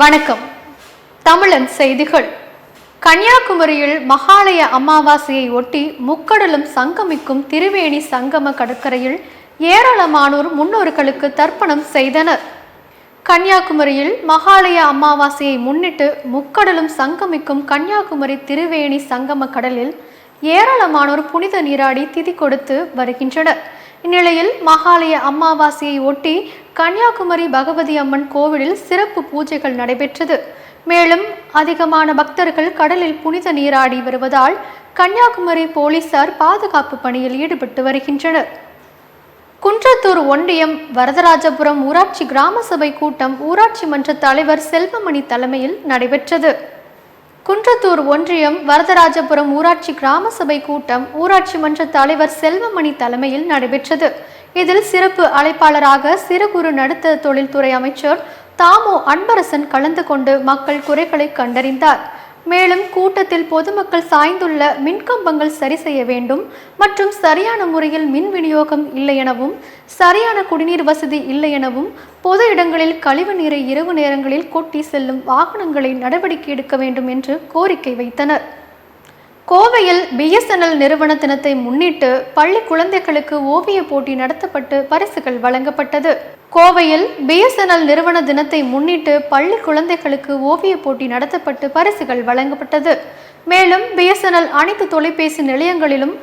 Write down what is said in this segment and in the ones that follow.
வணக்கம். தமிழன் செய்திகள். கன்னியாகுமரியில் மகாலய அமாவாசையை ஒட்டி முக்கடலும் சங்கமிக்கும் திருவேணி சங்கம கடற்கரையில் ஏராளமானோர் முன்னோர்களுக்கு தர்ப்பணம் செய்தனர். கன்னியாகுமரியில் மகாலய அமாவாசையை முன்னிட்டு முக்கடலும் சங்கமிக்கும் கன்னியாகுமரி திருவேணி சங்கம கடலில் ஏராளமானோர் புனித நீராடி திதி கொடுத்து வருகின்றனர். இந்நிலையில் மகாலய அமாவாசையை ஒட்டி கன்னியாகுமரி பகவதி அம்மன் கோவிலில் சிறப்பு பூஜைகள் நடைபெற்றது. மேலும் அதிகமான பக்தர்கள் கடலில் புனித நீராடி வருவதால் கன்னியாகுமரி போலீசார் பாதுகாப்பு பணியில் ஈடுபட்டு வருகின்றனர். குன்றத்தூர் ஒன்றியம் வரதராஜபுரம் ஊராட்சி கிராம சபை கூட்டம் ஊராட்சி மன்ற தலைவர் செல்வமணி தலைமையில் நடைபெற்றது. குன்றத்தூர் ஒன்றியம் வரதராஜபுரம் ஊராட்சி கிராம சபை கூட்டம் ஊராட்சி மன்ற தலைவர் செல்வமணி தலைமையில் நடைபெற்றது. இதில் சிறப்பு அழைப்பாளராக சிறு குறு நடுத்த தொழில்துறை அமைச்சர் தாமோ அன்பரசன் கலந்து கொண்டு மக்கள் குறைகளை கண்டறிந்தார். மேலும் கூட்டத்தில் பொதுமக்கள் சாய்ந்துள்ள மின்கம்பங்கள் சரி செய்ய வேண்டும் மற்றும் சரியான முறையில் மின் விநியோகம் இல்லை எனவும் சரியான குடிநீர் வசதி இல்லை எனவும் பொது இடங்களில் கழிவு நீரை இரவு நேரங்களில் கொட்டி செல்லும் வாகனங்களை நடவடிக்கை எடுக்க வேண்டும் என்று கோரிக்கை வைத்தனர். கோவையில் பிஎஸ்என்எல் நிறுவன தினத்தை முன்னிட்டு பள்ளி குழந்தைகளுக்கு ஓவிய போட்டி நடத்தப்பட்டு பரிசுகள் வழங்கப்பட்டது. கோவையில் பிஎஸ்என்எல் நிறுவன தினத்தை முன்னிட்டு பள்ளி குழந்தைகளுக்கு ஓவிய போட்டி நடத்தப்பட்டு பரிசுகள் வழங்கப்பட்டது. மேலும் பிஎஸ்என்எல் அனைத்து தொலைபேசி நிலையங்களிலும்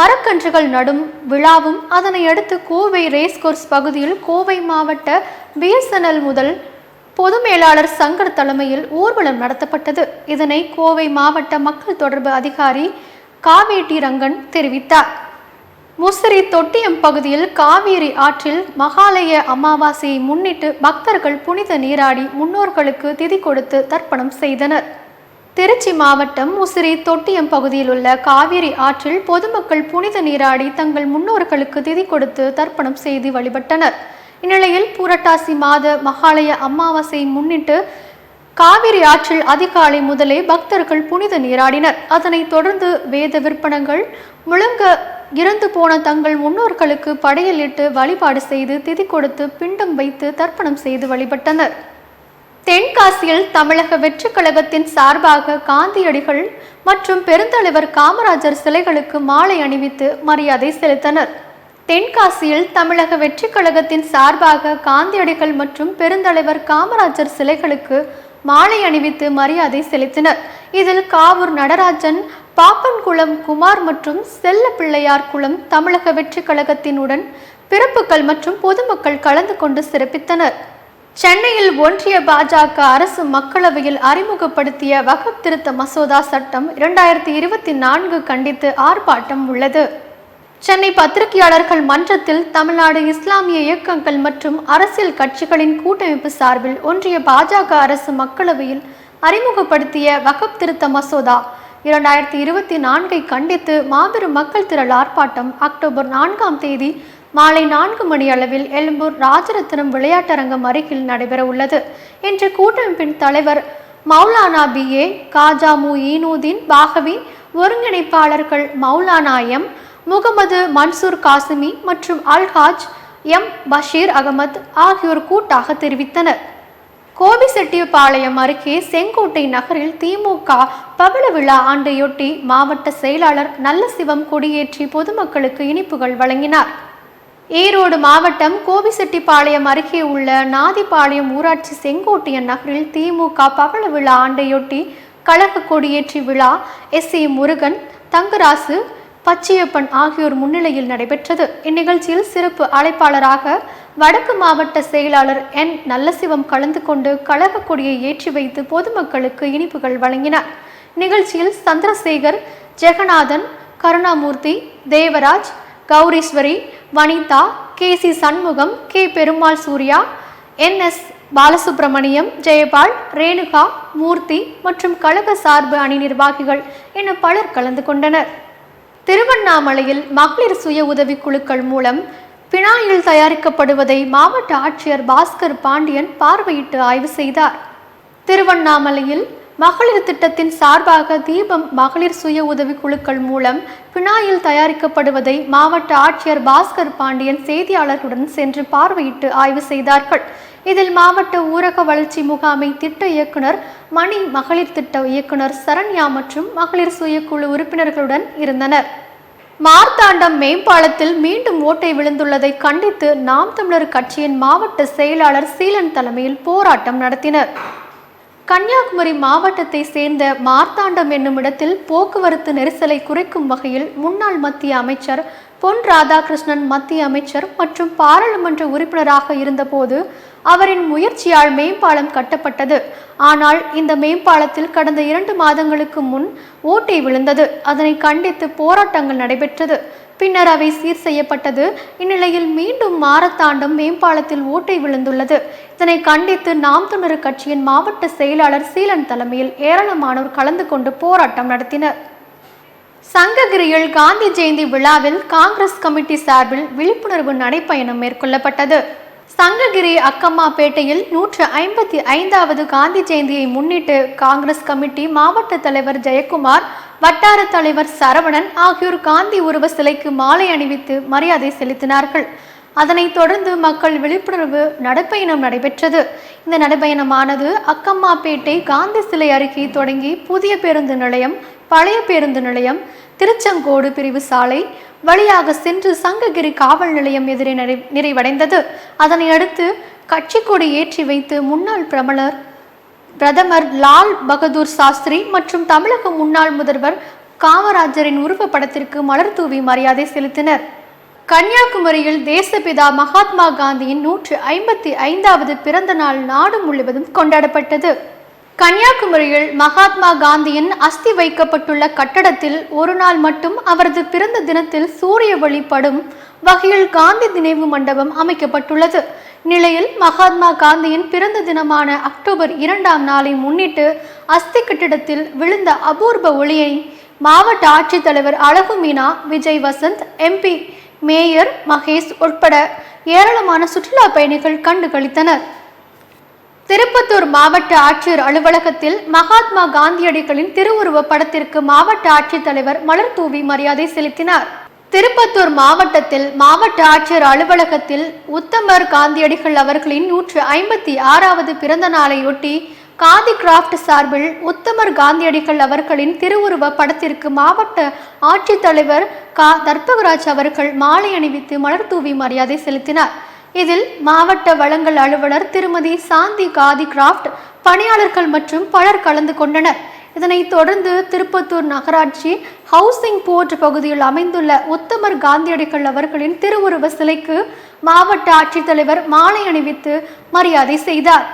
மரக்கன்றுகள் நடும் விழாவும் அதனை அடுத்து கோவை ரேஸ்கோர்ஸ் பகுதியில் கோவை மாவட்ட பிஎஸ்என்எல் முதல் பொது மேலாளர் சங்கர் தலைமையில் ஊர்வலம் நடத்தப்பட்டது. இதனை கோவை மாவட்ட மக்கள் தொடர்பு அதிகாரி காவேட்டி ரங்கன் தெரிவித்தார். முசிறி தொட்டியம் பகுதியில் காவேரி ஆற்றில் மகாலய அமாவாசையை முன்னிட்டு பக்தர்கள் புனித நீராடி முன்னோர்களுக்கு திதி கொடுத்து தர்ப்பணம் செய்தனர். திருச்சி மாவட்டம் முசிறி தொட்டியம் பகுதியில் உள்ள காவிரி ஆற்றில் பொதுமக்கள் புனித நீராடி தங்கள் முன்னோர்களுக்கு திதி கொடுத்து தர்ப்பணம் செய்து வழிபட்டனர். இந்நிலையில் புரட்டாசி மாத மகாலய அமாவாசையை முன்னிட்டு காவிரி ஆற்றில் அதிகாலை முதலே பக்தர்கள் புனித நீராடினர். அதனைத் தொடர்ந்து வேத விற்பனங்கள் முழங்க இறந்து போன தங்கள் முன்னோர்களுக்கு படையலிட்டு வழிபாடு செய்து திதி கொடுத்து பிண்டம் வைத்து தர்ப்பணம் செய்து வழிபட்டனர். தென்காசியில் தமிழக வெற்றி கழகத்தின் சார்பாக காந்தியடிகள் மற்றும் பெருந்தலைவர் காமராஜர் சிலைகளுக்கு மாலை அணிவித்து மரியாதை செலுத்தினர். தென்காசியில் தமிழக வெற்றி கழகத்தின் சார்பாக காந்தியடிகள் மற்றும் பெருந்தலைவர் காமராஜர் சிலைகளுக்கு மாலை அணிவித்து மரியாதை செலுத்தினர். இதில் காவூர் நடராஜன் பாப்பன்குளம் குமார் மற்றும் செல்ல பிள்ளையார் குளம் தமிழக வெற்றி கழகத்தினுடன் பிறப்புகள் மற்றும் பொதுமக்கள் கலந்து கொண்டு சிறப்பித்தனர். சென்னையில் ஒன்றிய பாஜக அரசு மக்களவையில் அறிமுகப்படுத்திய வகப் திருத்த மசோதா சட்டம் இரண்டாயிரத்தி இருபத்தி நான்கு கண்டித்து ஆர்ப்பாட்டம் உள்ளது. சென்னை பத்திரிகையாளர்கள் மன்றத்தில் தமிழ்நாடு இஸ்லாமிய இயக்கங்கள் மற்றும் அரசியல் கட்சிகளின் கூட்டமைப்பு சார்பில் ஒன்றிய பாஜக அரசு மக்களவையில் அறிமுகப்படுத்திய வகப் திருத்த மசோதா. இரண்டாயிரத்தி இருபத்தி நான்கை கண்டித்து மாபெரும் மக்கள் திரள் ஆர்ப்பாட்டம் அக்டோபர் நான்காம் தேதி மாலை நான்கு மணி அளவில் எழும்பூர் ராஜரத்னம் விளையாட்டரங்கம் அருகில் நடைபெற உள்ளது. இன்று கூட்டமைப்பின் தலைவர் Maulana P A Khaja Moinuddin Baqavi ஒருங்கிணைப்பாளர்கள் மௌலானா எம் முகமது மன்சூர் காசிமி மற்றும் அல்ஹாஜ் எம். பஷீர் அகமது ஆகியோர் கூட்டாக தெரிவித்தனர். கோபிசெட்டிப்பாளையம் அருகே செங்கோட்டை நகரில் திமுக பவள விழா ஆண்டையொட்டி மாவட்ட செயலாளர் நல்லசிவம் கொடியேற்றி பொதுமக்களுக்கு இனிப்புகள் வழங்கினார். ஈரோடு மாவட்டம் கோபிசெட்டிப்பாளையம் அருகே உள்ள நாதிப்பாளையம் ஊராட்சி செங்கோட்டையன் நகரில் திமுக பவள விழா ஆண்டையொட்டி கழக கொடியேற்றி விழா எஸ். சி முருகன் தங்கராசு பச்சியப்பன் ஆகியோர் முன்னிலையில் நடைபெற்றது. இந்நிகழ்ச்சியில் சிறப்பு அழைப்பாளராக வடக்கு மாவட்ட செயலாளர் என். நல்லசிவம் கலந்து கொண்டு கழக கொடியை ஏற்றி வைத்து பொதுமக்களுக்கு இனிப்புகள் வழங்கினார். நிகழ்ச்சியில் Chandrasekar Jeganathan Karunamoorthy Devaraj Gowriswari Vanitha K. C. Shanmugam K. Perumal Surya N. S. Balasubramaniam Jayapal Renuka Moorthy மற்றும் கழக சார்பு அணி நிர்வாகிகள் என பலர் கலந்து கொண்டனர். திருவண்ணாமலையில் மகளிர் சுய உதவி குழுக்கள் மூலம் பினாயில் தயாரிக்கப்படுவதை மாவட்ட ஆட்சியர் பாஸ்கர் பாண்டியன் பார்வையிட்டு ஆய்வு செய்தார். திருவண்ணாமலையில் மகளிர் திட்டத்தின் சார்பாக தீபம் மகளிர் சுய உதவி குழுக்கள் மூலம் பினாயில் தயாரிக்கப்படுவதை மாவட்ட ஆட்சியர் பாஸ்கர் பாண்டியன் செய்தியாளர்களுடன் சென்று பார்வையிட்டு ஆய்வு செய்தார்கள். இதில் மாவட்ட ஊரக வளர்ச்சி முகாமை திட்ட இயக்குனர் மணி மகளிர் திட்ட இயக்குனர் சரண்யா மற்றும் மகளிர் சுயக்குழு உறுப்பினர்களுடன் இருந்தனர். மார்த்தாண்டம் மேம்பாலத்தில் மீண்டும் ஓட்டை விழுந்துள்ளதை கண்டித்து நாம் தமிழர் கட்சியின் மாவட்ட செயலாளர் சீலன் தலைமையில் போராட்டம் நடத்தினர். கன்னியாகுமரி மாவட்டத்தை சேர்ந்த மார்த்தாண்டம் என்னும் இடத்தில் போக்குவரத்து நெரிசலை குறைக்கும் வகையில் முன்னாள் மத்திய அமைச்சர் பொன் ராதாகிருஷ்ணன் மத்திய அமைச்சர் மற்றும் பாராளுமன்ற உறுப்பினராக இருந்தபோது அவரின் முயற்சியால் மேம்பாலம் கட்டப்பட்டது. ஆனால் இந்த மேம்பாலத்தில் கடந்த இரண்டு மாதங்களுக்கு முன் ஓட்டை விழுந்தது. அதனை கண்டித்து போராட்டங்கள் நடைபெற்றது. பின்னர் அவை சீர் செய்யப்பட்டது. இந்நிலையில் மீண்டும் மாரத்தாண்டம் மேம்பாலத்தில் ஓட்டை விழுந்துள்ளது. இதனை கண்டித்து நாம் தமிழர் கட்சியின் மாவட்ட செயலாளர் சீலன் தலைமையில் ஏராளமானோர் கலந்து கொண்டு போராட்டம் நடத்தினர். சங்ககிரியில் காந்தி ஜெயந்தி விழாவில் காங்கிரஸ் கமிட்டி சார்பில் விழிப்புணர்வு நடைப்பயணம் மேற்கொள்ளப்பட்டது. சங்ககிரி அக்கம்மாபேட்டையில் நூற்று ஐம்பத்தி ஐந்தாவது காந்தி ஜெயந்தியை முன்னிட்டு காங்கிரஸ் கமிட்டி மாவட்ட தலைவர் ஜெயக்குமார் வட்டார தலைவர் சரவணன் ஆகியோர் காந்தி உருவ சிலைக்கு மாலை அணிவித்து மரியாதை செலுத்தினார்கள். அதனைத் தொடர்ந்து மக்கள் விழிப்புணர்வு நடைப்பயணம் நடைபெற்றது. இந்த நடைப்பயணமானது அக்கம்மாபேட்டை காந்தி சிலை அருகே தொடங்கி புதிய பேருந்து நிலையம் பழைய பேருந்து நிலையம் திருச்செங்கோடு பிரிவு சாலை வழியாக சென்று சங்ககிரி காவல் நிலையம் எதிரே நிறை நிறைவடைந்தது. அதனை அடுத்து கட்சி கொடி ஏற்றி வைத்து முன்னாள் பிரபலர் பிரதமர் லால் பகதூர் சாஸ்திரி மற்றும் தமிழக முன்னாள் முதல்வர் காமராஜரின் உருவப்படத்திற்கு மலர் தூவி மரியாதை செலுத்தினர். கன்னியாகுமரியில் தேசபிதா மகாத்மா காந்தியின் நூற்று ஐம்பத்தி ஐந்தாவது பிறந்த நாள் நாடு முழுவதும் கொண்டாடப்பட்டது. கன்னியாகுமரியில் மகாத்மா காந்தியின் அஸ்தி வைக்கப்பட்டுள்ள கட்டடத்தில் ஒரு நாள் மட்டும் அவரது பிறந்த தினத்தில் சூரிய வழிபடும் வகையில் காந்தி நினைவு மண்டபம் அமைக்கப்பட்டுள்ளது. நிலையில் மகாத்மா காந்தியின் பிறந்த தினமான அக்டோபர் இரண்டாம் நாளை முன்னிட்டு அஸ்தி கட்டிடத்தில் விழுந்த அபூர்வ ஒளியை மாவட்ட ஆட்சித்தலைவர் அழகு மீனா விஜய் வசந்த் எம்பி மேயர் மகேஷ் உட்பட ஏராளமான சுற்றுலா பயணிகள் கண்டு கழித்தனர் திருப்பத்தூர் மாவட்ட ஆட்சியர் அலுவலகத்தில் மகாத்மா காந்தியடிகளின் திருவுருவ படத்திற்கு மாவட்ட ஆட்சித்தலைவர் மலர் தூவி மரியாதை செலுத்தினார். திருப்பத்தூர் மாவட்டத்தில் மாவட்ட ஆட்சியர் அலுவலகத்தில் உத்தமர் காந்தியடிகள் அவர்களின் நூற்று ஐம்பத்தி ஆறாவது பிறந்த நாளையொட்டி காதி கிராஃப்ட் சார்பில் உத்தமர் காந்தியடிகள் அவர்களின் திருவுருவ படத்திற்கு மாவட்ட ஆட்சித்தலைவர் கா. தர்பகராஜ் அவர்கள் மாலை அணிவித்து மலர் தூவி மரியாதை செலுத்தினார். இதில் மாவட்ட வளங்கள் அலுவலர் திருமதி சாந்தி காதி கிராஃப்ட் பணியாளர்கள் மற்றும் பலர் கலந்து கொண்டனர். இதனைத் தொடர்ந்து திருப்பத்தூர் நகராட்சி ஹவுசிங் போர்ட் பகுதியில் அமைந்துள்ள உத்தமர் காந்தியடிகள் அவர்களின் திருவுருவ சிலைக்கு மாவட்ட ஆட்சித்தலைவர் மாலை அணிவித்து மரியாதை செய்தார்.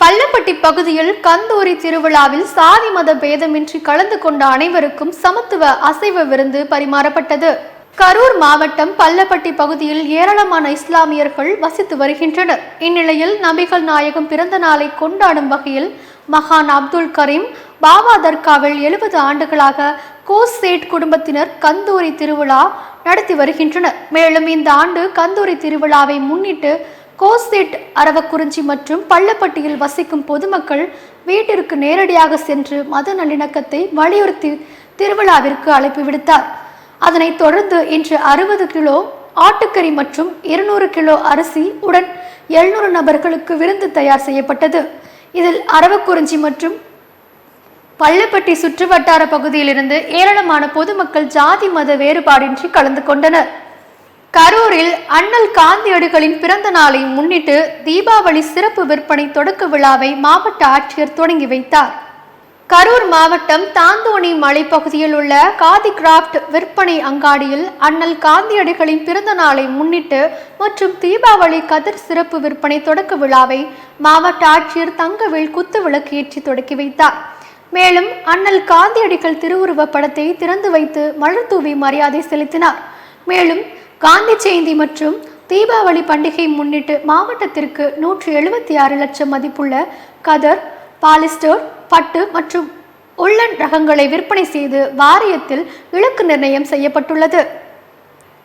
பள்ளப்பட்டி பகுதியில் கந்தூரி திருவிழாவில் சாதி மத பேதமின்றி கலந்து கொண்ட அனைவருக்கும் சமத்துவ அசைவ விருந்து பரிமாறப்பட்டது. கரூர் மாவட்டம் பள்ளப்பட்டி பகுதியில் ஏராளமான இஸ்லாமியர்கள் வசித்து வருகின்றனர். இந்நிலையில் நபிகள் நாயகம் பிறந்த நாளை கொண்டாடும் வகையில் மகான் அப்துல் கரீம் பாபா தர்காவில் எழுபது ஆண்டுகளாக கோஸ் சேட் குடும்பத்தினர் கந்தூரி திருவிழா நடத்தி வருகின்றனர். மேலும் இந்த ஆண்டு கந்தூரி திருவிழாவை முன்னிட்டு கோசேட் அரவக்குறிஞ்சி மற்றும் பள்ளப்பட்டியில் வசிக்கும் பொதுமக்கள் வீட்டிற்கு நேரடியாக சென்று மத நல்லிணக்கத்தை வலியுறுத்தி திருவிழாவிற்கு அழைப்பு விடுத்தார். அதனைத் தொடர்ந்து இன்று அறுபது கிலோ ஆட்டுக்கறி மற்றும் இருநூறு கிலோ அரிசி உடன் எழுநூறு நபர்களுக்கு விருந்து தயார் செய்யப்பட்டது. இதில் அரவக்குறிஞ்சி மற்றும் பள்ளப்பட்டி சுற்றுவட்டார பகுதியிலிருந்து ஏராளமான பொதுமக்கள் ஜாதி மத வேறுபாடின்றி கலந்து கொண்டனர். கரூரில் அண்ணல் காந்தியடிகளின் பிறந்த நாளை முன்னிட்டு தீபாவளி சிறப்பு விற்பனை தொடக்க விழாவை மாவட்ட ஆட்சியர் தொடங்கி வைத்தார். கரூர் மாவட்டம் தாந்தோணி மலைப்பகுதியில் உள்ள காதி கிராஃப்ட் விற்பனை அங்காடியில் அண்ணல் காந்தியடிகளின் பிறந்த நாளை முன்னிட்டு மற்றும் தீபாவளி கதிர் சிறப்பு விற்பனை தொடக்க விழாவை மாவட்ட ஆட்சியர் தங்கவேல் குத்து விளக்கு ஏற்றி தொடக்கி வைத்தார். மேலும் அண்ணல் காந்தியடிகள் திருவுருவ படத்தை திறந்து வைத்து மலர் தூவி மரியாதை செலுத்தினார். மேலும் காந்தி ஜெயந்தி மற்றும் தீபாவளி பண்டிகை முன்னிட்டு மாவட்டத்திற்கு நூற்றி எழுபத்தி ஆறு லட்சம் மதிப்புள்ள கதர் பாலிஸ்டர் பட்டு மற்றும் உள்ளன் ரகங்களை விற்பனை செய்து வாரியத்தில் இலக்கு நிர்ணயம் செய்யப்பட்டுள்ளது.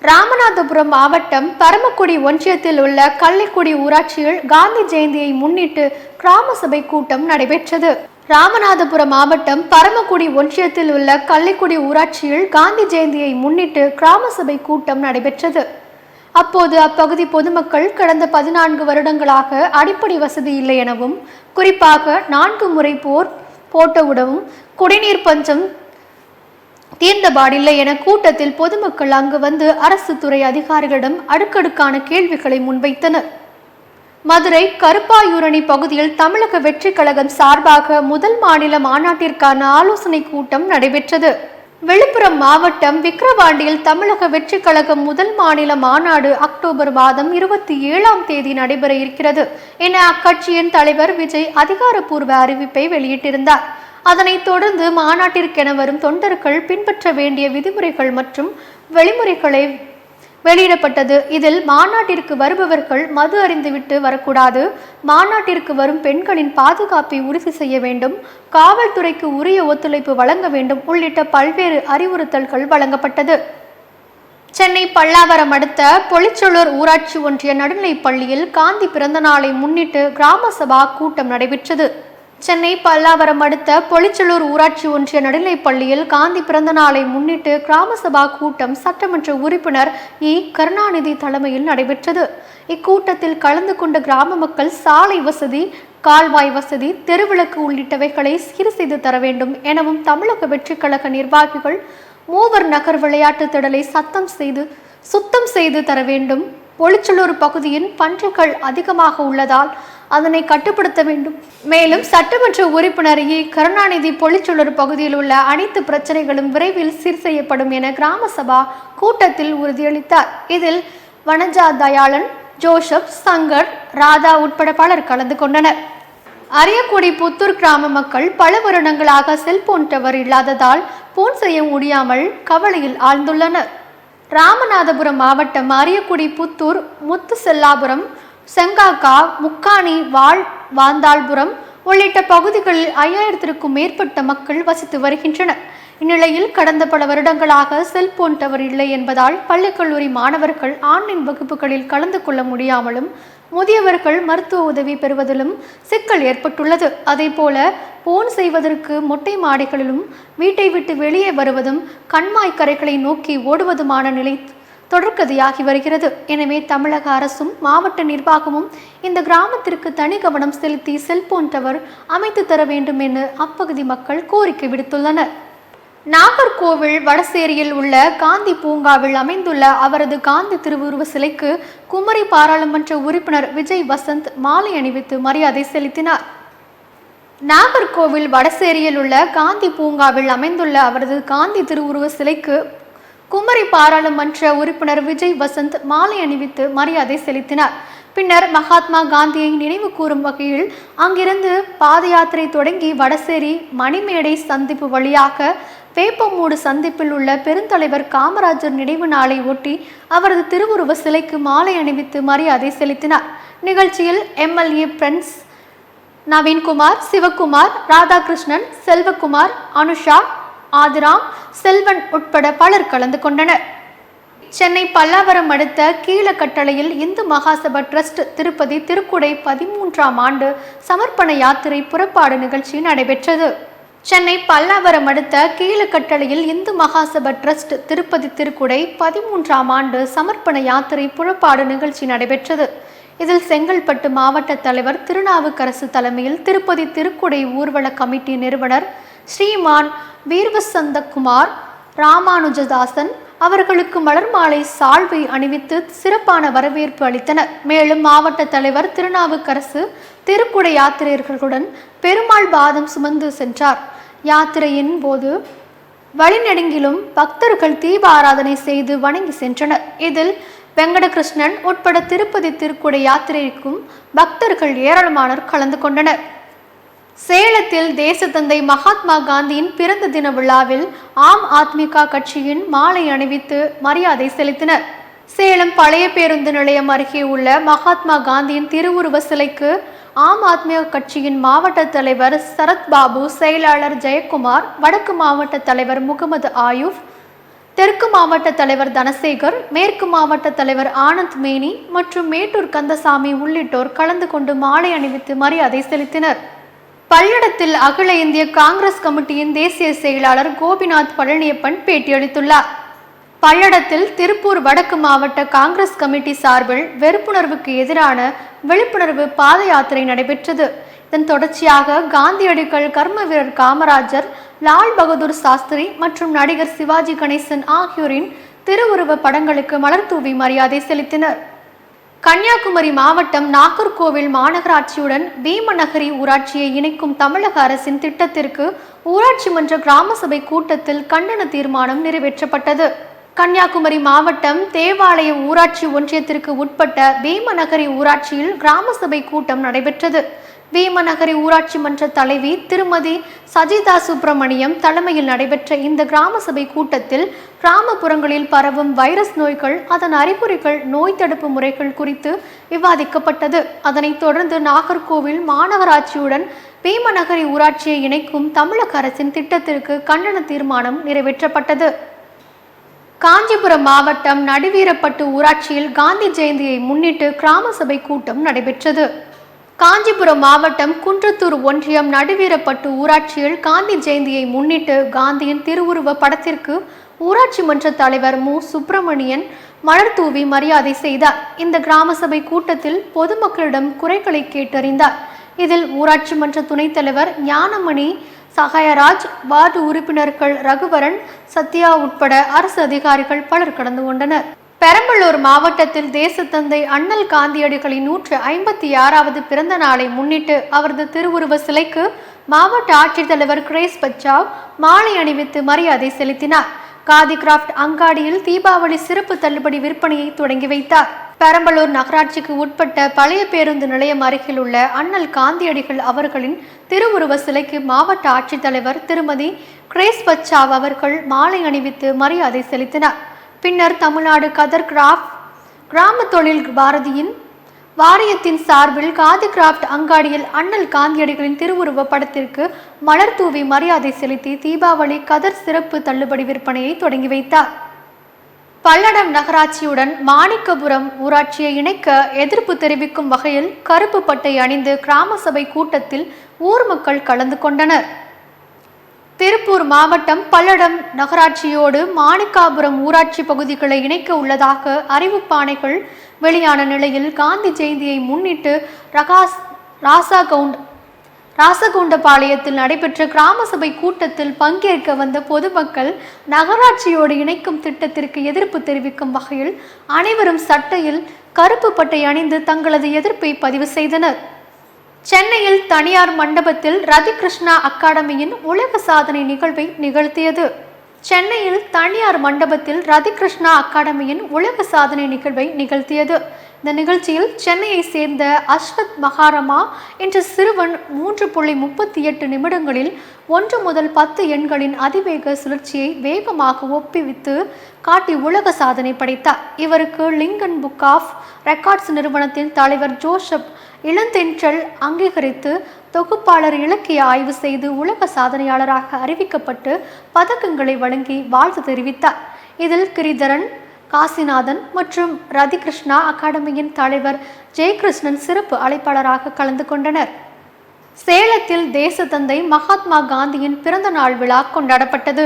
ராமநாதபுரம் மாவட்டம் பரமக்குடி ஒன்றியத்தில் உள்ள கள்ளிக்குடி ஊராட்சியில் காந்தி ஜெயந்தியை முன்னிட்டு கிராம சபை கூட்டம் நடைபெற்றது. ராமநாதபுரம் மாவட்டம் பரமக்குடி ஒன்றியத்தில் உள்ள கள்ளிக்குடி ஊராட்சியில் காந்தி ஜெயந்தியை முன்னிட்டு கிராம சபை கூட்டம் நடைபெற்றது. அப்போது அப்பகுதி பொதுமக்கள் கடந்த பதினான்கு வருடங்களாக அடிப்படை வசதி இல்லை எனவும் குறிப்பாக நான்கு முறை போர் போட்டவுடவும் குடிநீர் பஞ்சம் தீர்ந்தபாடில்லை என கூட்டத்தில் பொதுமக்கள் அங்கு வந்து அரசு துறை அதிகாரிகளிடம் அடுக்கடுக்கான கேள்விகளை முன்வைத்தனர். மதுரை கருப்பாயூரணி பகுதியில் தமிழக வெற்றி கழகம் சார்பாக முதல் மாநில மாநாட்டிற்கான ஆலோசனை கூட்டம் நடைபெற்றது. விழுப்புரம் மாவட்டம் விக்கிரவாண்டியில் தமிழக வெற்றி கழகம் முதல் மாநில மாநாடு அக்டோபர் மாதம் இருபத்தி ஏழாம் தேதி நடைபெற இருக்கிறது. என அக்கட்சியின் தலைவர் விஜய் அதிகாரப்பூர்வ அறிவிப்பை வெளியிட்டிருந்தார். அதனைத் தொடர்ந்து மாநாட்டிற்கென வரும் தொண்டர்கள் பின்பற்ற வேண்டிய விதிமுறைகள் மற்றும் வழிமுறைகளை வெளியிடப்பட்டது. இதில் மாநாட்டிற்கு வருபவர்கள் மது அறிந்துவிட்டு வரக்கூடாது. மாநாட்டிற்கு வரும் பெண்களின் பாதுகாப்பை உறுதி செய்ய வேண்டும். காவல்துறைக்கு உரிய ஒத்துழைப்பு வழங்க வேண்டும் உள்ளிட்ட பல்வேறு அறிவுறுத்தல்கள் வழங்கப்பட்டது. சென்னை பல்லாவரம் அடுத்த பொலிச்சொலூர் ஊராட்சி ஒன்றிய நடுநிலைப் பள்ளியில் காந்தி பிறந்தநாளை முன்னிட்டு கிராம சபா கூட்டம் நடைபெற்றது. சென்னை பல்லாவரம் அடுத்த பொலிச்சலூர் ஊராட்சி ஒன்றிய நடுநிலைப்பள்ளியில் காந்தி பிறந்த நாளை முன்னிட்டு கிராம சபா கூட்டம் சட்டமன்ற உறுப்பினர் இ. கருணாநிதி தலைமையில் நடைபெற்றது. இக்கூட்டத்தில் கலந்து கொண்ட கிராம மக்கள் சாலை வசதி கால்வாய் வசதி தெருவிளக்கு உள்ளிட்டவைகளை சீர் செய்து தர வேண்டும் எனவும் தமிழக வெற்றிக் கழக நிர்வாகிகள் மூவர் நகர் விளையாட்டு திடலை சத்தம் செய்து சுத்தம் செய்து தர வேண்டும் பொலிச்சலூர் பகுதியின் பன்றிகள் அதிகமாக உள்ளதால் அதனை கட்டுப்படுத்த வேண்டும். மேலும் சட்டமன்ற உறுப்பினர் ஏ கருணாநிதி பொலிச்சலூர் பகுதியில் உள்ள அனைத்து பிரச்சனைகளும் விரைவில் சீர் செய்யப்படும் என கிராம சபா கூட்டத்தில் உறுதியளித்தார். இதில் வனஜா தயாளன் ஜோசப் சங்கர் ராதா உட்பட பலர் கலந்து கொண்டனர். அரியக்குடி புத்தூர் கிராம மக்கள் பல வருடங்களாக செல்போன் டவர் இல்லாததால் போன் செய்ய முடியாமல் கவலையில் ஆழ்ந்துள்ளனர். ராமநாதபுரம் மாவட்டம் அரியக்குடி புத்தூர் முத்துசெல்லாபுரம் செங்காக்கா முக்காணி வாழ் வாந்தாள்புரம் உள்ளிட்ட பகுதிகளில் ஐயாயிரத்திற்கும் மேற்பட்ட மக்கள் வசித்து வருகின்றனர். இந்நிலையில் கடந்த பல வருடங்களாக செல்போன் டவர் இல்லை என்பதால் பள்ளி கல்லூரி மாணவர்கள் ஆன்லைன் வகுப்புகளில் கலந்து கொள்ள முடியாமலும் முதியவர்கள் மருத்துவ உதவி பெறுவதிலும் சிக்கல் ஏற்பட்டுள்ளது. அதே போல போன் செய்வதற்கு மொட்டை மாடிகளிலும் வீட்டை விட்டு வெளியே வருவதும் கண்மாய் கரைகளை நோக்கி ஓடுவதுமான நிலை தொடர்கதையாகி வருகிறது. எனவே தமிழக அரசும் மாவட்ட நிர்வாகமும் இந்த கிராமத்திற்கு தனி கவனம் செலுத்தி செல்போன் டவர் அமைத்து தர வேண்டும் என அப்பகுதி மக்கள் கோரிக்கை விடுத்துள்ளனர். நாகர்கோவில் வடசேரியில் உள்ள காந்தி பூங்காவில் அமைந்துள்ள அவரது காந்தி திருவுருவ சிலைக்கு குமரி பாராளுமன்ற உறுப்பினர் விஜய் வசந்த் மாலை அணிவித்து மரியாதை செலுத்தினார். நாகர்கோவில் வடசேரியில் உள்ள காந்தி பூங்காவில் அமைந்துள்ள அவரது காந்தி திருவுருவ சிலைக்கு குமரி பாராளுமன்ற உறுப்பினர் விஜய் வசந்த் மாலை அணிவித்து மரியாதை செலுத்தினார். பின்னர் மகாத்மா காந்தியை நினைவு கூறும் வகையில் அங்கிருந்து பாத யாத்திரை தொடங்கி வடசேரி மணிமேடை சந்திப்பு வழியாக வேப்பமூடு சந்திப்பில் உள்ள பெருந்தலைவர் காமராஜர் நினைவு நாளை ஒட்டி அவரது திருவுருவ சிலைக்கு மாலை அணிவித்து மரியாதை செலுத்தினார். நிகழ்ச்சியில் எம்எல்ஏ பிரின்ஸ் நவீன்குமார் சிவகுமார் ராதாகிருஷ்ணன் செல்வகுமார் அனுஷா ஆதிராம் செல்வன் உட்பட பலர் கலந்து கொண்டனர். சென்னை பல்லாவரம் அடுத்த கீழக்கட்டளையில் இந்து மகாசபா டிரஸ்ட் திருப்பதி திருக்குடை பதிமூன்றாம் ஆண்டு சமர்ப்பண யாத்திரை புறப்பாடு நிகழ்ச்சி நடைபெற்றது. சென்னை பல்லாவரம் அடுத்த கீழக்கட்டளையில் இந்து மகாசபா டிரஸ்ட் திருப்பதி திருக்குடை பதிமூன்றாம் ஆண்டு சமர்ப்பண யாத்திரை புறப்பாடு நிகழ்ச்சி நடைபெற்றது. இதில் செங்கல்பட்டு மாவட்ட தலைவர் திருநாவுக்கரசு தலைமையில் திருப்பதி திருக்குடை ஊர்வல கமிட்டி நிறுவனர் ஸ்ரீமான் வீர்வசந்தகுமார் ராமானுஜதாசன் அவர்களுக்கு மலர் மாலை சால்வை அணிவித்து சிறப்பான வரவேற்பு அளித்தனர். மேலும் மாவட்ட தலைவர் திருநாவுக்கரசு திருக்குடை யாத்திரையர்களுடன் பெருமாள் பாதம் சுமந்து சென்றார். யாத்திரையின் போது வழிநெடுங்கிலும் பக்தர்கள் தீப ஆராதனை செய்து வணங்கி சென்றனர். இதில் வெங்கடகிருஷ்ணன் உட்பட திருப்பதி திருக்குடை யாத்திரைக்கும் பக்தர்கள் ஏராளமானோர் கலந்து கொண்டனர். சேலத்தில் தேசத்தந்தை மகாத்மா காந்தியின் பிறந்த தின விழாவில் ஆம் ஆத்மிகா கட்சியின் மாலை அணிவித்து மரியாதை செலுத்தினர். சேலம் பழைய பேருந்து நிலையம் அருகே உள்ள மகாத்மா காந்தியின் திருவுருவ சிலைக்கு ஆம் ஆத்மிக கட்சியின் மாவட்ட தலைவர் சரத்பாபு செயலாளர் ஜெயக்குமார் வடக்கு மாவட்ட தலைவர் முகமது ஆயூப் தெற்கு மாவட்ட தலைவர் தனசேகர் மேற்கு மாவட்ட தலைவர் ஆனந்த் மேனி மற்றும் மேட்டூர் கந்தசாமி உள்ளிட்டோர் கலந்து கொண்டு மாலை அணிவித்து மரியாதை செலுத்தினர். பல்லடத்தில் அகில இந்திய காங்கிரஸ் கமிட்டியின் தேசிய செயலாளர் கோபிநாத் பழனியப்பன் பேட்டியளித்துள்ளார் பல்லடத்தில் திருப்பூர் வடக்கு மாவட்ட காங்கிரஸ் கமிட்டி சார்பில் வெறுப்புணர்வுக்கு எதிரான விழிப்புணர்வு பாத யாத்திரை நடைபெற்றது. இதன் தொடர்ச்சியாக காந்தியடிகள் கர்ம வீரர் காமராஜர் லால் பகதூர் சாஸ்திரி மற்றும் நடிகர் சிவாஜி கணேசன் ஆகியோரின் திருவுருவ படங்களுக்கு மலர் தூவி மரியாதை செலுத்தினர். கன்னியாகுமரி மாவட்டம் நாகர்கோவில் மாநகராட்சியுடன் பீமநகரி ஊராட்சியை இணைக்கும் தமிழக அரசின் திட்டத்திற்கு ஊராட்சி மன்ற கிராம சபை கூட்டத்தில் கண்டன தீர்மானம் நிறைவேற்றப்பட்டது. கன்னியாகுமரி மாவட்டம் தேவாலய ஊராட்சி ஒன்றியத்திற்கு உட்பட்ட பீமநகரி ஊராட்சியில் கிராம சபை கூட்டம் நடைபெற்றது. பீமநகரி ஊராட்சி மன்ற தலைவி திருமதி சஜிதா சுப்பிரமணியம் தலைமையில் நடைபெற்ற இந்த கிராம சபை கூட்டத்தில் கிராமப்புறங்களில் பரவும் வைரஸ் நோய்கள் அதன் அறிகுறிகள் நோய் தடுப்பு முறைகள் குறித்து விவாதிக்கப்பட்டது. அதனைத் தொடர்ந்து நாகர்கோவில் மாநகராட்சியுடன் பீமநகரி ஊராட்சியை இணைக்கும் தமிழக அரசின் திட்டத்திற்கு கண்டன தீர்மானம் நிறைவேற்றப்பட்டது. காஞ்சிபுரம் மாவட்டம் நடுவீரப்பட்டு ஊராட்சியில் காந்தி ஜெயந்தியை முன்னிட்டு கிராம சபை கூட்டம் நடைபெற்றது. காஞ்சிபுரம் மாவட்டம் குன்றத்தூர் ஒன்றியம் நடுவீரப்பட்டு ஊராட்சியில் காந்தி ஜெயந்தியை முன்னிட்டு காந்தியின் திருவுருவ படத்திற்கு ஊராட்சி மன்ற தலைவர் மு. சுப்பிரமணியன் மலர் தூவி மரியாதை செய்தார். இந்த கிராம சபை கூட்டத்தில் பொதுமக்களிடம் குறைகளை கேட்டறிந்தார். இதில் ஊராட்சி மன்ற துணைத் தலைவர் ஞானமணி சகாயராஜ் வார்டு உறுப்பினர்கள் ரகுவரன் சத்யா உட்பட அரசு அதிகாரிகள் பலர் கலந்து கொண்டனர். பெரம்பலூர் மாவட்டத்தில் தேசத்தந்தை அண்ணல் காந்தியடிகளின் நூற்று ஐம்பத்தி ஆறாவது பிறந்த நாளை முன்னிட்டு அவரது திருவுருவ சிலைக்கு மாவட்ட ஆட்சித்தலைவர் கிரேஸ் பச்சாவ் மாலை அணிவித்து மரியாதை செலுத்தினார். காதி கிராஃப்ட் அங்காடியில் தீபாவளி சிறப்பு தள்ளுபடி விற்பனையை தொடங்கி வைத்தார். பெரம்பலூர் நகராட்சிக்கு உட்பட்ட பழைய பேருந்து நிலையம் அருகில் உள்ள அண்ணல் காந்தியடிகள் அவர்களின் திருவுருவ சிலைக்கு மாவட்ட ஆட்சித்தலைவர் திருமதி கிரேஸ் பச்சாவ் அவர்கள் மாலை அணிவித்து மரியாதை செலுத்தினார். பின்னர் தமிழ்நாடு கதர் கிராஃப்ட் கிராம தொழில் பாரதியின் வாரியத்தின் சார்பில் காதி கிராஃப்ட் அங்காடியில் அண்ணல் காந்தியடிகளின் திருவுருவ படத்திற்கு மலர் தூவி மரியாதை செலுத்தி தீபாவளி கதர் சிறப்பு தள்ளுபடி விற்பனையை தொடங்கி வைத்தார். பல்லடம் நகராட்சியுடன் மாணிக்கபுரம் ஊராட்சியை இணைக்க எதிர்ப்பு தெரிவிக்கும் வகையில் கருப்பு பட்டை அணிந்து கிராம சபை கூட்டத்தில் ஊர் மக்கள் கலந்து கொண்டனர். திருப்பூர் மாவட்டம் பல்லடம் நகராட்சியோடு மாணிக்காபுரம் ஊராட்சி பகுதிகளை இணைக்க உள்ளதாக அறிவிப்பாணைகள் வெளியான நிலையில் காந்தி ஜெயந்தியை முன்னிட்டு ரகாஸ் ராசாகவுண்ட் ராசகுண்டபாளையத்தில் நடைபெற்ற கிராம சபை கூட்டத்தில் பங்கேற்க வந்த பொதுமக்கள் நகராட்சியோடு இணைக்கும் திட்டத்திற்கு எதிர்ப்பு தெரிவிக்கும் வகையில் அனைவரும் சட்டையில் கருப்பு பட்டை அணிந்து தங்களது எதிர்ப்பை பதிவு செய்தனர். சென்னையில் தனியார் மண்டபத்தில் ரதி கிருஷ்ணா அகாடமியின் உலக சாதனை நிகழ்வை நிகழ்த்தியது. சென்னையில் தனியார் மண்டபத்தில் ரதிகிருஷ்ணா அகாடமியின் உலக சாதனை நிகழ்வை நிகழ்த்தியது. இந்த நிகழ்ச்சியில் சென்னையை சேர்ந்த அஸ்வத் மகாரமா என்ற சிறுவன் மூன்று புள்ளி முப்பத்தி எட்டு நிமிடங்களில் ஒன்று முதல் பத்து எண்களின் அதிவேக சுழற்சியை வேகமாக ஒப்பிவித்து காட்டி உலக சாதனை படைத்தார். இவருக்கு லிங்கன் புக் ஆஃப் ரெக்கார்ட்ஸ் நிறுவனத்தின் தலைவர் ஜோசப் இளந்தென்றல் அங்கீகரித்து தொகுப்பாளர் இலக்கிய ஆய்வு செய்து உலக சாதனையாளராக அறிவிக்கப்பட்டு பதக்கங்களை வழங்கி வாழ்த்து தெரிவித்தார். இதில் கிரிதரன் காசிநாதன் மற்றும் ரதிகிருஷ்ணா அகாடமியின் தலைவர் ஜெயகிருஷ்ணன் சிறப்பு அழைப்பாளராக கலந்து கொண்டனர். சேலத்தில் தேசத்தந்தை மகாத்மா காந்தியின் பிறந்த நாள் விழா கொண்டாடப்பட்டது.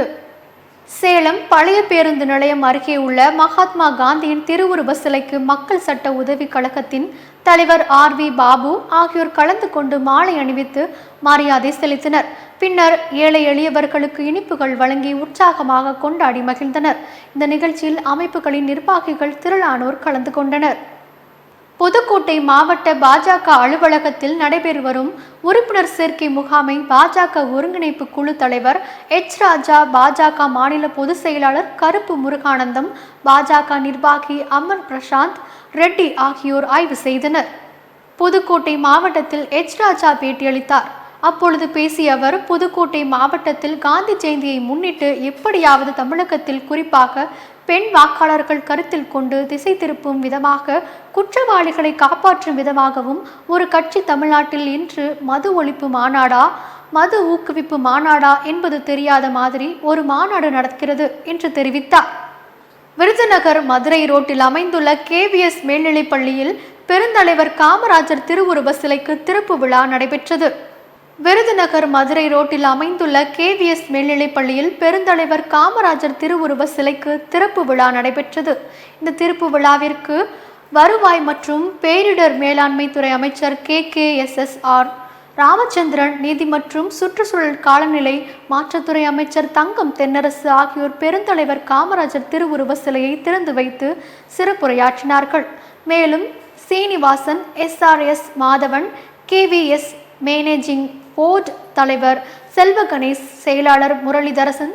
சேலம் பழைய பேருந்து நிலையம் அருகே உள்ள மகாத்மா காந்தியின் திருவுருவ சிலைக்கு மக்கள் சட்ட உதவி கழகத்தின் தலைவர் ஆர் வி பாபு ஆகியோர் கலந்து கொண்டு மாலை அணிவித்து மரியாதை செலுத்தினர். பின்னர் ஏழை எளியவர்களுக்கு இனிப்புகள் வழங்கி உற்சாகமாக கொண்டாடி மகிழ்ந்தனர். இந்த நிகழ்ச்சியில் அமைப்புகளின் நிர்வாகிகள் திரளானோர் கலந்து கொண்டனர். புதுக்கோட்டை மாவட்ட பாஜக அலுவலகத்தில் நடைபெறு வரும் உறுப்பினர் சேர்க்கை முகாமை பாஜக ஒருங்கிணைப்பு குழு தலைவர் எச் ராஜா பாஜக மாநில பொதுச் செயலாளர் கருப்பு முருகானந்தம் பாஜக நிர்வாகி அமர் பிரசாந்த் ரெட்டி ஆகியோர் ஆய்வு செய்தனர். புதுக்கோட்டை மாவட்டத்தில் எச் ராஜா பேட்டியளித்தார். அப்பொழுது பேசிய அவர் புதுக்கோட்டை மாவட்டத்தில் காந்தி ஜெயந்தியை முன்னிட்டு எப்படியாவது தமிழகத்தில் குறிப்பாக பெண் வாக்காளர்கள் கருத்தில் கொண்டு திசை திருப்பும் விதமாக குற்றவாளிகளை காப்பாற்றும் விதமாகவும் ஒரு கட்சி தமிழ்நாட்டில் இன்று மது ஒழிப்பு மாநாடா மது ஊக்குவிப்பு மாநாடா என்பது தெரியாத மாதிரி ஒரு மாநாடு நடக்கிறது என்று தெரிவித்தார். விருதுநகர் மதுரை ரோட்டில் அமைந்துள்ள கேவிஎஸ் மேல்நிலைப் பள்ளியில் பெருந்தலைவர் காமராஜர் திருவுருவ சிலைக்கு திறப்பு விழா நடைபெற்றது. விருதுநகர் மதுரை ரோட்டில் அமைந்துள்ள கேவிஎஸ் மேல்நிலைப் பள்ளியில் பெருந்தலைவர் காமராஜர் திருவுருவ சிலைக்கு திறப்பு விழா நடைபெற்றது. இந்த திறப்பு விழாவிற்கு வருவாய் மற்றும் பேரிடர் மேலாண்மை துறை அமைச்சர் K. K. S. S. R. Ramachandran நீதி மற்றும் சுற்றுச்சூழல் காலநிலை மாற்றத்துறை அமைச்சர் தங்கம் தென்னரசு ஆகியோர் பெருந்தலைவர் காமராஜர் திருவுருவ சிலையை திறந்து வைத்து சிறப்புரையாற்றினார்கள். மேலும் Srinivasan SRS Madhavan KVS managing board தலைவர் செல்வ கணேஷ் செயலாளர் முரளிதரசன்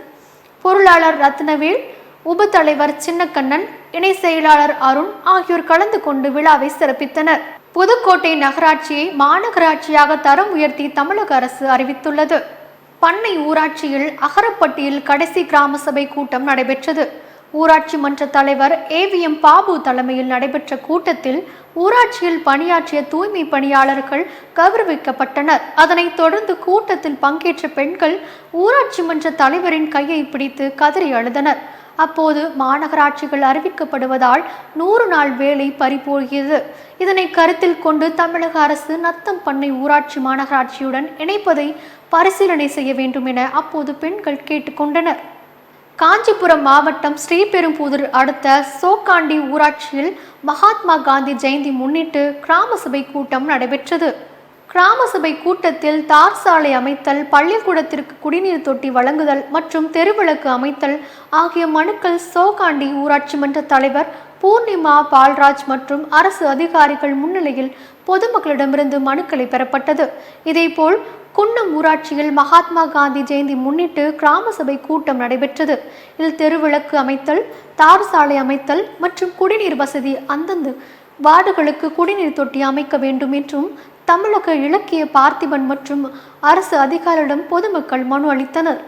பொருளாளர் ரத்னவேல் உப தலைவர் சின்னக்கண்ணன் இணை செயலாளர் அருண் ஆகியோர் கலந்து கொண்டு விழாவை சிறப்பித்தனர். புதுக்கோட்டை நகராட்சியை மாநகராட்சியாக தரம் உயர்த்தி தமிழக அரசு அறிவித்துள்ளது. பண்ணை ஊராட்சியில் அகரப்பட்டியில் கடைசி கிராம சபை கூட்டம் நடைபெற்றது. ஊராட்சி மன்ற தலைவர் ஏவிஎம் பாபு தலைமையில் நடைபெற்ற கூட்டத்தில் ஊராட்சியில் பணியாற்றிய தூய்மை பணியாளர்கள் கௌரவிக்கப்பட்டனர். அதனைத் தொடர்ந்து கூட்டத்தில் பங்கேற்ற பெண்கள் ஊராட்சி மன்ற தலைவரின் கையை பிடித்து கதறி அழுதனர். அப்போது மாநகராட்சிகள் அறிவிக்கப்படுவதால் நூறு நாள் வேலை பறிபோகிறது இதனை கருத்தில் கொண்டு தமிழக அரசு நத்தம் பண்ணை ஊராட்சி மாநகராட்சியுடன் இணைப்பதை பரிசீலனை செய்ய வேண்டும் என அப்போது பெண்கள் கேட்டுக்கொண்டனர் காஞ்சிபுரம் மாவட்டம் ஸ்ரீபெரும்புதூர் அடுத்த சோக்காண்டி ஊராட்சியில் மகாத்மா காந்தி ஜெயந்தி முன்னிட்டு கிராம சபை கூட்டம் நடைபெற்றது. கிராம சபை கூட்டத்தில் தார் சாலை அமைத்தல் பள்ளிக்கூடத்திற்கு குடிநீர் தொட்டி வழங்குதல் மற்றும் தெருவிளக்கு அமைத்தல் ஆகிய மனுக்கள் சோகாண்டி ஊராட்சி மன்ற தலைவர் பூர்ணிமா பால்ராஜ் மற்றும் அரசு அதிகாரிகள் முன்னிலையில் பொதுமக்களிடமிருந்து மனுக்களை பெறப்பட்டது. இதேபோல் குன்னம் ஊராட்சியில் மகாத்மா காந்தி ஜெயந்தி முன்னிட்டு கிராம சபை கூட்டம் நடைபெற்றது. இதில் தெருவிளக்கு அமைத்தல் தார் சாலை அமைத்தல் மற்றும் குடிநீர் வசதி அந்தந்த வார்டுகளுக்கு குடிநீர் தொட்டி அமைக்க வேண்டும் என்றும் தமிழக இலக்கிய பார்த்திபன் மற்றும் அரசு அதிகாரிடம் பொதுமக்கள் மனு அளித்தனர்.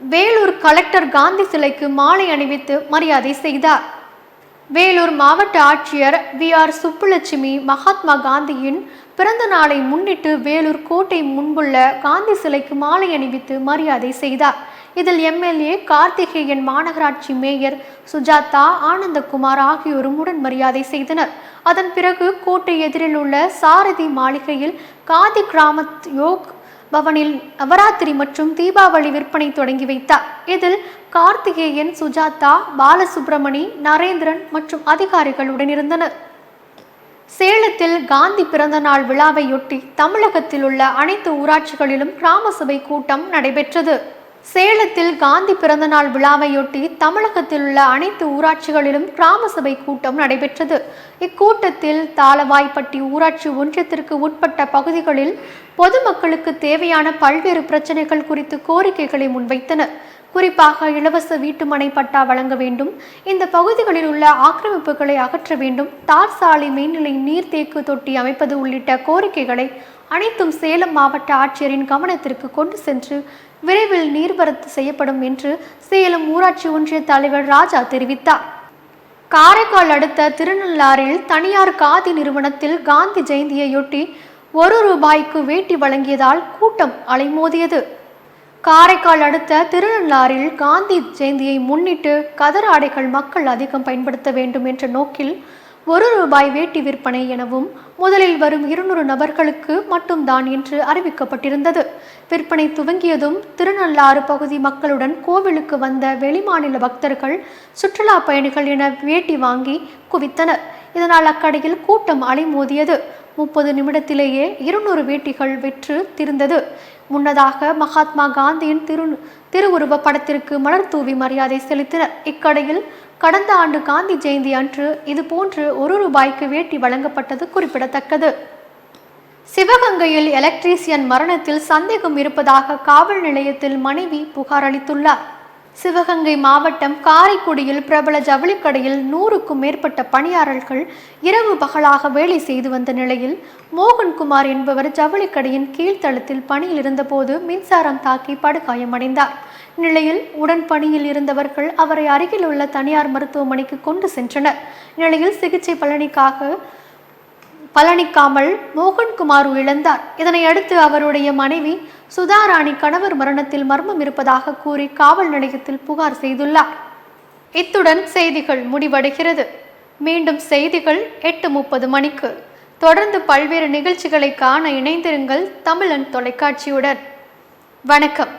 வேலூர் கலெக்டர் காந்தி சிலைக்கு மாலை அணிவித்து மரியாதை செய்தார். வேலூர் மாவட்ட ஆட்சியர் வி ஆர் சுப்புலட்சுமி மகாத்மா காந்தியின் பிறந்த நாளை முன்னிட்டு வேலூர் கோட்டை முன்புள்ள காந்தி சிலைக்கு மாலை அணிவித்து மரியாதை செய்தார். இதில் எம்எல்ஏ கார்த்திகேயன் மாநகராட்சி மேயர் சுஜாதா ஆனந்தகுமார் ஆகியோரும் உடன் மரியாதை செய்தனர். அதன் பிறகு கோட்டை எதிரில் உள்ள சாரதி மாளிகையில் காதி கிராமத் யோக் பவனில் நவராத்திரி மற்றும் தீபாவளி விற்பனை தொடங்கி வைத்தார். இதில் கார்த்திகேயன் சுஜாதா பாலசுப்ரமணி நரேந்திரன் மற்றும் அதிகாரிகள் உடனிருந்தனர் சேலத்தில் காந்தி பிறந்த நாள் விழாவையொட்டி தமிழகத்தில் உள்ள அனைத்து ஊராட்சிகளிலும் கிராம சபை கூட்டம் நடைபெற்றது. சேலத்தில் காந்தி பிறந்தநாள் விழாவையொட்டி தமிழகத்தில் உள்ள அனைத்து ஊராட்சிகளிலும் கிராம சபை கூட்டம் நடைபெற்றது. இக்கூட்டத்தில் தாளவாய்ப்பட்டி ஊராட்சி ஒன்றியத்திற்கு உட்பட்ட பகுதிகளில் பொதுமக்களுக்கு தேவையான பல்வேறு பிரச்சனைகள் குறித்து கோரிக்கைகளை முன்வைத்தனர் குறிப்பாக இலவச வீட்டுமனை பட்டா வழங்க வேண்டும் இந்த பகுதிகளில் உள்ள ஆக்கிரமிப்புகளை அகற்ற வேண்டும் தார் சாலை மேல்நிலை நீர்த்தேக்கு தொட்டி அமைப்பது உள்ளிட்ட கோரிக்கைகளை அனைத்தும் சேலம் மாவட்ட ஆட்சியரின் கவனத்திற்கு கொண்டு சென்று விரைவில் நீர்வரத்து செய்யப்படும் என்று சேலம் ஊராட்சி ஒன்றிய தலைவர் ராஜா தெரிவித்தார். காரைக்கால் அடுத்த திருநள்ளாறில் தனியார் காதி நிறுவனத்தில் காந்தி ஜெயந்தியையொட்டி ஒரு ரூபாய்க்கு வேட்டி வழங்கியதால் கூட்டம் அலைமோதியது. காரைக்கால் அடுத்த திருநள்ளாறில் காந்தி ஜெயந்தியை முன்னிட்டு கதர் ஆடைகள் மக்கள் அதிகம் பயன்படுத்த வேண்டும் என்ற நோக்கில் ஒரு ரூபாய் வேட்டி விற்பனை எனவும் முதலில் வரும் இருநூறு நபர்களுக்கு மட்டும்தான் என்று அறிவிக்கப்பட்டிருந்தது. விற்பனை துவங்கியதும் திருநள்ளாறு பகுதி மக்களுடன் கோவிலுக்கு வந்த வெளிமாநில பக்தர்கள் சுற்றுலா பயணிகள் என வேட்டி வாங்கி குவித்தனர். இதனால் அக்கடையில் கூட்டம் அலைமோதியது. முப்பது நிமிடத்திலேயே இருநூறு வேட்டிகள் வெற்று திருந்தது. முன்னதாக மகாத்மா காந்தியின் திரு திருவுருவ படத்திற்கு மலர் தூவி மரியாதை செலுத்தினர். இக்கடையில் கடந்த ஆண்டு காந்தி ஜெயந்தி அன்று இதுபோன்று ஒரு ரூபாய்க்கு வேட்டி வழங்கப்பட்டது குறிப்பிடத்தக்கது. சிவகங்கையில் எலக்ட்ரீசியன் மரணத்தில் சந்தேகம் இருப்பதாக காவல் நிலையத்தில் மனைவி புகார் அளித்துள்ளார். சிவகங்கை மாவட்டம் காரைக்குடியில் பிரபல ஜவுளிக்கடையில் நூறுக்கும் மேற்பட்ட பணியாளர்கள் இரவு பகலாக வேலை செய்து வந்த நிலையில் மோகன்குமார் என்பவர் ஜவுளிக்கடையின் கீழ்த்தளத்தில் பணியில் இருந்தபோது மின்சாரம் தாக்கி படுகாயமடைந்தார். நிலையில் உடன் பணியில் இருந்தவர்கள் அவரை அருகில் உள்ள தனியார் மருத்துவமனைக்கு கொண்டு சென்றனர். நிலையில் சிகிச்சை பலனிக்காக பலனிக்காமல் மோகன்குமார் இழந்தார் இதனையடுத்து அவருடைய மனைவி சுதாராணி கணவர் மரணத்தில் மர்மம் இருப்பதாக கூறி காவல் நிலையத்தில் புகார் செய்துள்ளார். இத்துடன் செய்திகள் முடிவடைகிறது. மீண்டும் செய்திகள் எட்டு முப்பது மணிக்கு. தொடர்ந்து பல்வேறு நிகழ்ச்சிகளை காண இணைந்திருங்கள் தமிழன் தொலைக்காட்சியுடன். வணக்கம்.